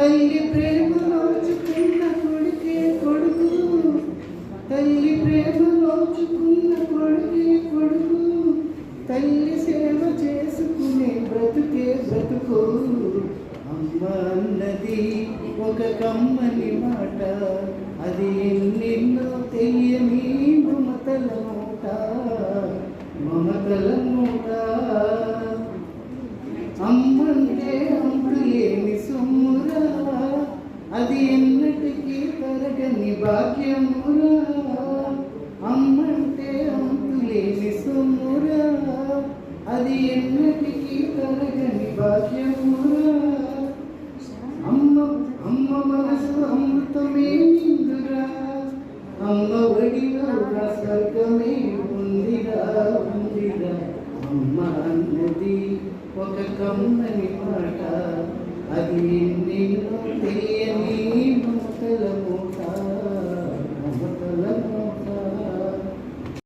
తల్లి ప్రేమ నోచుకున్న కొడుకే కొడుకు. తల్లి ప్రేమ నోచుకున్న కొడుకే కొడుకు. తల్లి సేవ చేసుకునే బ్రతుకే బ్రతుకు. అమ్మ అన్నది ఒక కమ్మని మాట. అది ఎన్నెన్నో తెలియని మమతల మాట. మమతల మూట అమ్మంటే అమ్ముడు లేని సొమ్మురా అది ఎన్నటికీ తరగని భాగ్యమురా. అమ్మంటే అంతులేని సొమ్మురా. అది ఎన్నటికీ తరగని భాగ్యమురా. అమ్మ అమ్మ మనసు అమృతమే నిందురా అమ్మ ఒడిలో స్వర్గమే ఉందిరా ఉందిరా. అమ్మ అన్నది ఒక కమ్మని మాట. అది నిన్ను